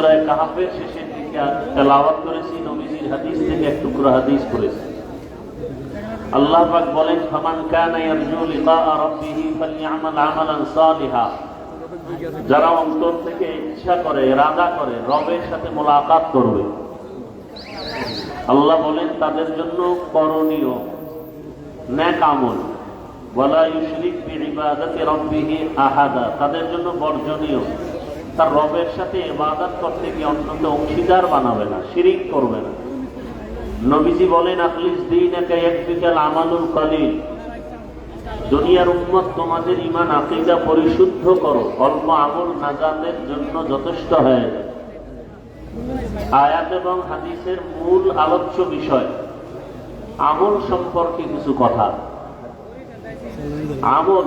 সুরায় কাহাফের শেষের দিকে তেলাওয়াত করেছি, নবীজির হাদিস থেকে এক টুকরা হাদিস করেছি আল্লাহ পাক বলেন, ফামান কানা রাব্বিহি ফালইআমাল আমালান সালিহা। যারা অন্তর থেকে ইচ্ছা করে রাদা করে, রবের সাথে মোলাকাত করবে। আল্লাহ বলেন, তাদের জন্য করণীয় ন্যাক আমল। ওয়ালা ইউশরিক রাব্বিহি আহাদা। তাদের জন্য বর্জনীয়। তার রবের সাথে ইবাদত করতে গিয়ে অন্তত অংশীদার বানাবে না, শিরিক করবে না। নবীজি বলেন, আখলিস দীনাকা ইয়াকফিকাল আমালুল কলিল। দুনিয়ার উম্মত, তোমাদের ইমান আকিদা পরিশুদ্ধ করো। অল্প আমল নাজাতের জন্য যথেষ্ট হয়ে আয়াত এবং হাদিসের মূল আলোচ্য বিষয়, আমল সম্পর্কে কিছু কথা। আমল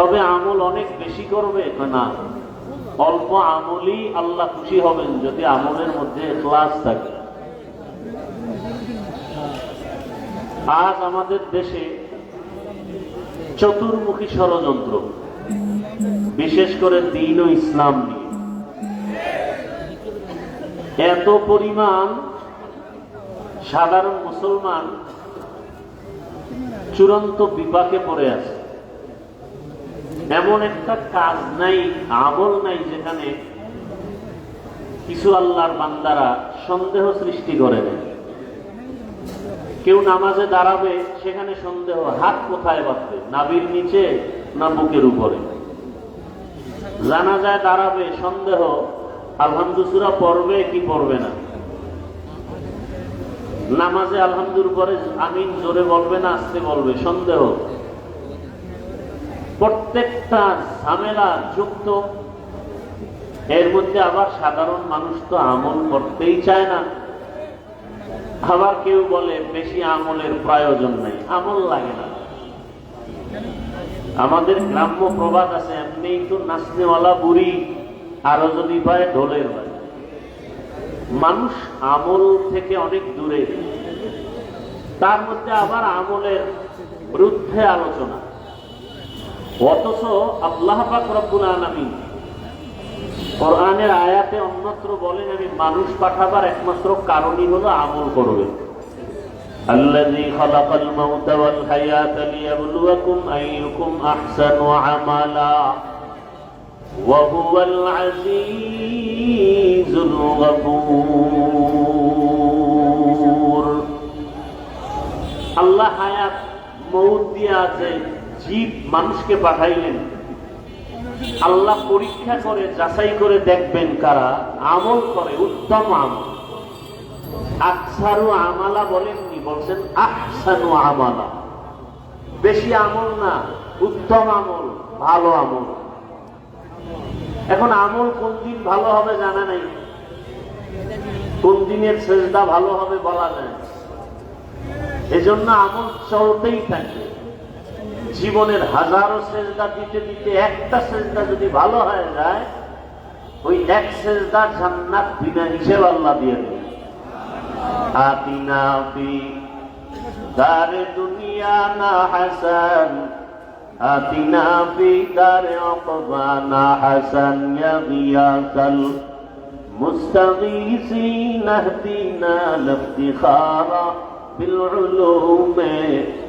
তবে আমল অনেক বেশি করবে? না। অল্প আমলই আল্লাহ খুশি হবেন যদি আমলের মধ্যে ক্লাস থাকে। আজ আমাদের দেশে চতুর্মুখী ষড়যন্ত্র, বিশেষ করে দিন ও ইসলাম নিয়ে। এত পরিমাণ সাধারণ মুসলমান চূড়ান্ত বিপাকে পড়ে আছে। এমন একটা কাজ নাই, আমল নাই, যেখানে কিছু আল্লাহর বান্দারা সন্দেহ সৃষ্টি করে নেয় কেউ নামাজে দাঁড়াবে, সেখানে সন্দেহ, হাত কোথায় বাঁধবে? নাবির নিচে না বুকের উপরে? জানা যায় দাঁড়াবে, সন্দেহ আলহামদুসুরা পড়বে কি পড়বে না? নামাজে আলহামদুর পরে আমিন জোরে বলবে না, আসতে বলবে, সন্দেহ। প্রত্যেকটা ঝামেলা যুক্ত। এর মধ্যে আবার সাধারণ মানুষ তো আমল করতেই চায় না। আবার কেউ বলে, বেশি আমলের প্রয়োজন নাই, আমল লাগে না। আমাদের গ্রাম্য প্রবাদ আছে, এমনি তো নাচনেওয়ালা বুড়ি, আরও যদি পায় ঢোলের বাড়ি মানুষ আমল থেকে অনেক দূরে। তার মধ্যে আবার আমলের বিরুদ্ধে আলোচনা। অথচ আল্লাহ পাক রব্বুল আলামিন কোরআনের আয়াতে অন্যত্র বলেন আমি মানুষ পাঠাবার একমাত্র কারণই হলো আমল করবে الذي خلق الموت والحياة ليبلوكم أيكم أحسن عملا وهو العزيز الغفور আল্লাহ হায়াত মৌত দিয়ে আছে জীব মানুষকে পাঠাইলেন। আল্লাহ পরীক্ষা করে, যাচাই করে দেখবেন কারা। আমল করে, উত্তম আমল। আকসারু আমালা বলেননি, বলছেন আহসানু আমালা। বেশি আমল না, উত্তম আমল, ভালো আমল। এখন আমল কোন দিন ভালো হবে জানা নাই। কোন দিনের সেজদা ভালো হবে বলা যায়। এজন্য আমল চলতেই থাকে। জীবনের হাজারো সেজদা দিতে দিতে একটা সেজদা যদি ভালো হয়ে যায় ওই এক সেজদা জান্নাত বিনা হিসেব আল্লাহ দিয়ে দেবে আতিনা ফি দার দুনিয়া না হাসান আতিনা ফি দার অকবানা হাসান ইয়া গিয়াসাল مستغيثين اهدنا لافتخارا بالعلوم والغنى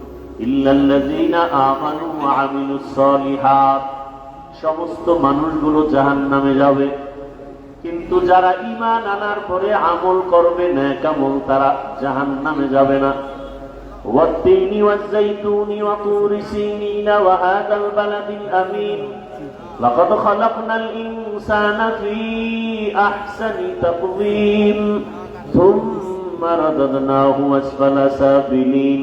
إلا الذين آمنوا وعملوا الصالحات সমস্ত মানুষগুলো জাহান নামে যাবে কিন্তু কিন্তু যারা ইমান আনার পরে আমল করবে ন্যাকামল তারা জাহান নামে যাবে না والتين والزيتون وطور سينين وهذا البلد الأمين لقد خلقنا الإنسان في أحسن تقويم ثم رددناه أسفل سافلين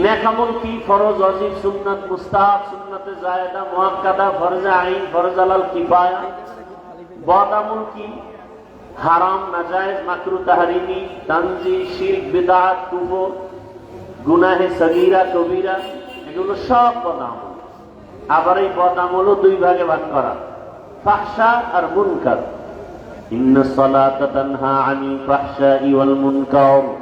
ন্যাক আমল কি ফরজ অজিব, সুন্নাত মুস্তাহাব, সুন্নাতে জায়দা, মুআক্কাদা, ফরজে আইন, ফরজ আলাল কিফায়া বদ কি, হারাম, নাজায়েজ, মাকরু তাহরিমি, তানজি, শিরক বিদআত কুফর, গুনাহে সগীরা, কবিরা, এগুলো সব বদামল। আবার এই বদামলও দুই ভাগে ভাগ করা। ফাহশা আর মুনকার। ইন্ন সালাতা তানহা আনিল ফাহশাই ওয়াল মুনকার।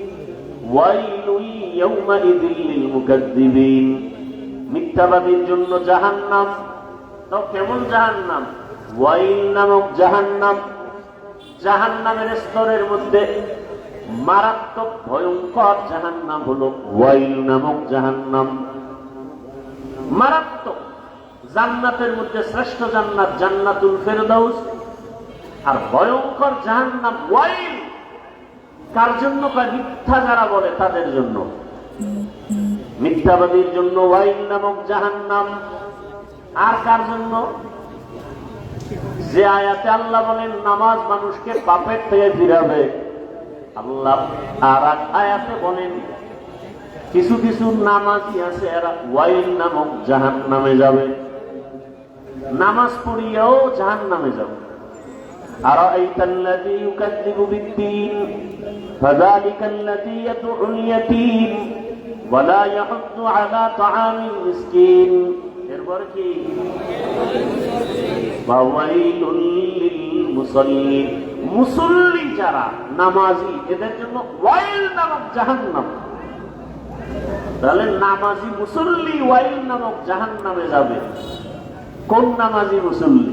ওয়াইল ইয়াউমা লিল মুকাদ্দিবিন মিথ্যাবাদীর জন্য জাহান্নাম। তাও কেমন জাহান্নাম? ওয়াইল নামক জাহান্নাম। জাহান্নামের স্তরের মধ্যে মারাত্মক ভয়ঙ্কর জাহান্নাম হলো ওয়াইল নামক জাহান্নাম। মারাত্মক। জান্নাতের মধ্যে শ্রেষ্ঠ জান্নাত জান্নাতুল ফেরদাউস। আর ভয়ঙ্কর জাহান্নাম ওয়াইল। কার জন্য? মিথ্যা যারা বলে তাদের জন্য। মিথ্যাবাদীর জন্য ওয়াইল নামক জাহান্নাম। আর কার জন্য? যে আয়াতে আল্লাহ বলেন, নামাজ মানুষকে পাপের থেকে ফিরাবে। আল্লাহ আর এক আয়াতে বলেন, কিছু কিছু নামাজি আছে, এরা ওয়াইল নামক জাহান নামে যাবে। নামাজ পড়িয়াও জাহান নামে যাবে। أرأيت الذي يكذب بالدين فذلك الذي يدعو اليتيم ولا يحض على طعام المسكين এরপর কি ফাওয়াইলুল লিল মুসাল্লিন মুসল্লি যারা নামাজি এদের জন্য ওয়াইল নামক জাহান্নাম তাহলে নামাজি মুসল্লি ওয়াইল নামক জাহান্নামে যাবে কোন নামাজি মুসল্লি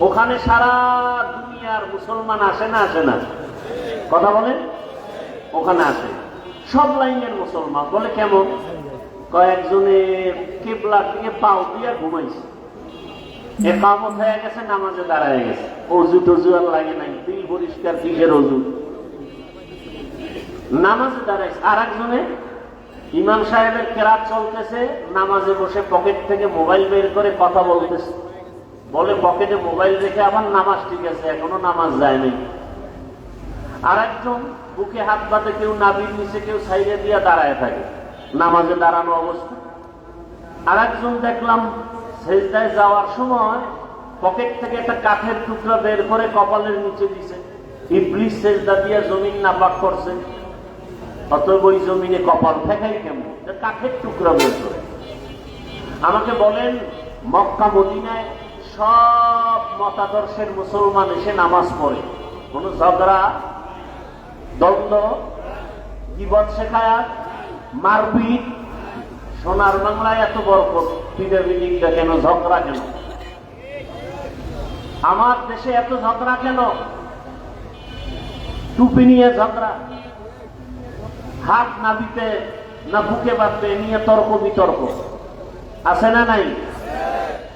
ওখানে সারা দুনিয়ার মুসলমান আসে না আসে না? কথা বলেন? ওখানে আসে। সব লাইনের মুসলমান। বলে কেমন? কয়েকজনে কেবলা থেকে পাও দিয়া ঘুমাইছে। একামত হয়ে গেছে, নামাজে দাঁড়ায় গেছে। অজু টজু আর লাগে নাই। দিল পরিষ্কার অজু। নামাজে দাঁড়াইছে। আর একজনে, ইমাম সাহেবের কেরাত চলতেছে, নামাজে বসে পকেট থেকে মোবাইল বের করে কথা বলতেছে। বলে পকেটে মোবাইল রেখে আবার নামাজ ঠিক আছে, এখনও নামাজ যায় নাই। আর একজন বুকে হাত বাঁধে, কেউ নাবির নিচে, কেউ সাইডে দিয়ে দাঁড়ায় থাকে। নামাজে দাঁড়ানো অবস্থা। আর একজন দেখলাম, সেজদায় যাওয়ার সময় পকেট থেকে একটা কাঠের টুকরা বের করে কপালের নিচে দিছে। ইবলিশ সেজদা দিয়ে জমিন নাপাক করছে। অতএব ওই জমিনে কপাল ফেকাই কেমন? কাঠের টুকরা বের করে। আমাকে বলেন, মক্কা মদিনায় সব মতাদর্শের মুসলমান এসে নামাজ পড়ে। কোন ঝগড়া, দ্বন্দ্ব জীবন শেখায়াত মারপিট, সোনার বাংলায় এত বড় পিডাবিডিংটা কেন, ঝগড়া কেন? আমার দেশে এত ঝগড়া কেন? টুপি নিয়ে ঝগড়া, হাত না দিতে, না বুকে বাঁধতে নিয়ে তর্ক বিতর্ক আছে না নাই?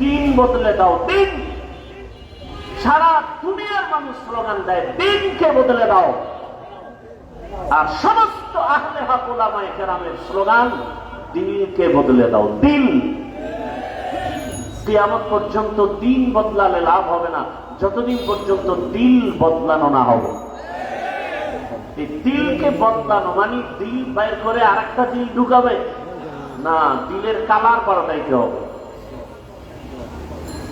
দিন বদলে দাও দিন সারা দুনিয়ার মানুষ স্লোগান দেয় দিনকে বদলে দাও। আর সমস্ত আহলে হাকুলামায় কেরামের স্লোগান দিনকে বদলে দাও দিন কিয়ামত পর্যন্ত দিন বদলালে লাভ হবে না, যতদিন পর্যন্ত দিল বদলানো না হবে। এই দিলকে বদলানো মানে দিল বাইর করে আর একটা দিল ঢুকাবে। না, দিলের কালার পাল্টাইতে হবে।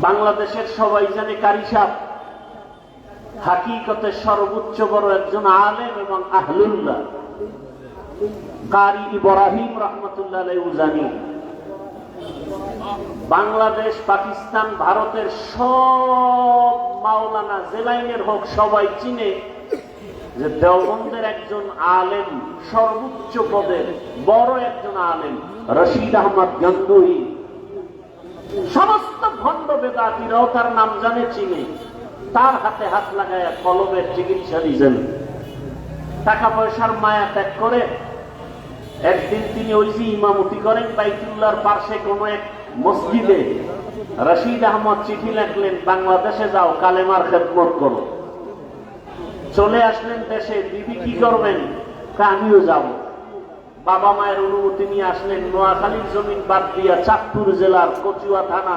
বাংলাদেশের সবাই জানে কারিসাব হাকিকতে সর্বোচ্চ বড় একজন আলেম এবং আহলুল্লাহ। কারি ইব্রাহিম রহমতুল্লাহ বাংলাদেশ, পাকিস্তান, ভারতের সব মাওলানা জেলাইনের হোক সবাই চিনে যে দেওবন্দের একজন আলেম সর্বোচ্চ পদের বড় একজন আলেম রশিদ আহমদ সমস্ত বেদাতিরাও তার নাম জানে, চিনে। তার হাতে হাত লাগায় কলমের চিকিৎসা দিয়েছেন। টাকা পয়সার মায়া ত্যাগ করে একদিন তিনি ওই যে ইমামতি করেন, বাইতুল্লাহর পার্শ্বে কোন এক মসজিদে। রশিদ আহমদ চিঠি লেখলেন, বাংলাদেশে যাও, কালেমার খেদমত করো। চলে আসলেন দেশে, বিবি কি করবেন? আমিও যাব। বাবা মায়ের অনুমতি নিয়ে আসলেন, নোয়াখালীর জমিন বাদ দিয়া চাঁদপুর জেলার কচুয়া থানা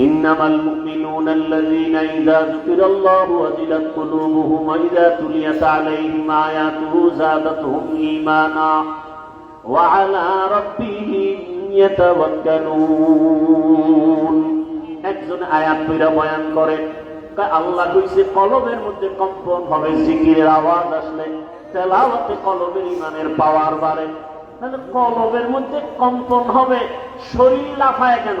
إنما المؤمنون الذين إذا ذكر الله وجلت قلوبهم وإذا تليت عليهم آياته زادتهم إيمانا وعلى ربهم يتوكلون একজন আয়াত পইরা বয়ান করে কয় আল্লাহ কইছে কলবের মধ্যে কম্পন হবে জিকিরের আওয়াজ আসলে তেলাওয়াতে কলবের ইমানের পাওয়ার বাড়ে তাহলে কলবের মধ্যে কম্পন হবে শরীর লাফায় কেন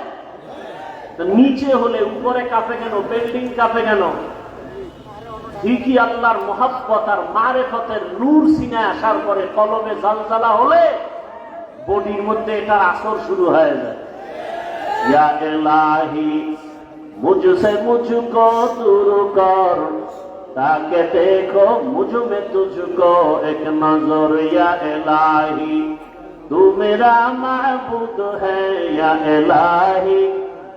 নিচে হলে, উপরে কাঁপে কেন বিল্ডিং কাঁপে কেন? ঠিকই আল্লাহর মহাব্বত আর মারেফতের নূর সিনে আসার পরে কলমে জালজালা হলে বডির মধ্যে এটার আসর শুরু হয়ে যায়। মেরা মাহবুদ হ্যাঁ এলাহি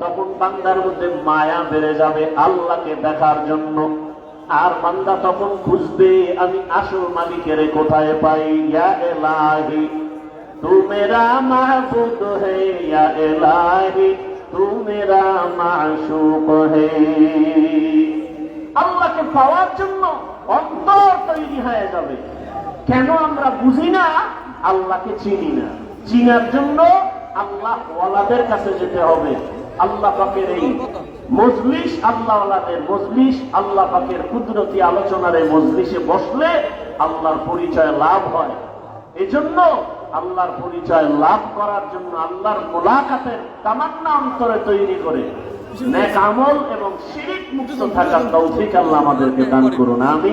তখন বান্দার মধ্যে মায়া বেড়ে যাবে আল্লাহকে দেখার জন্য। আর বান্দা তখন খুঁজবে, আমি আসল মালিকের কোথায় পাই? ইয়া মাহবুদ ইয়া এলাহি হে। আল্লাহকে পাওয়ার জন্য অন্তর তৈরি হয়ে যাবে। কেন আমরা বুঝি না? আল্লাহকে চিনি না। চিনার জন্য আল্লাহ ওয়ালাদের কাছে যেতে হবে। আল্লাহ পাকের এই মজলিস আল্লাহ মজলিস, আল্লাহ পাকের কুদরতি আলোচনার এই মজলিসে বসলে আল্লাহর পরিচয় লাভ হয়। এজন্য আল্লাহর পরিচয় লাভ করার জন্য আল্লাহর মোলাকাতের তামান্না অন্তরে তৈরি করে নেক আমল এবং শিরিক মুক্ত থাকার তৌফিক আল্লাহ আমাদেরকে দান করুন। আমি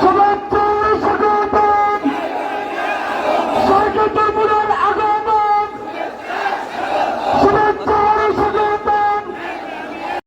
শুভেচ্ছা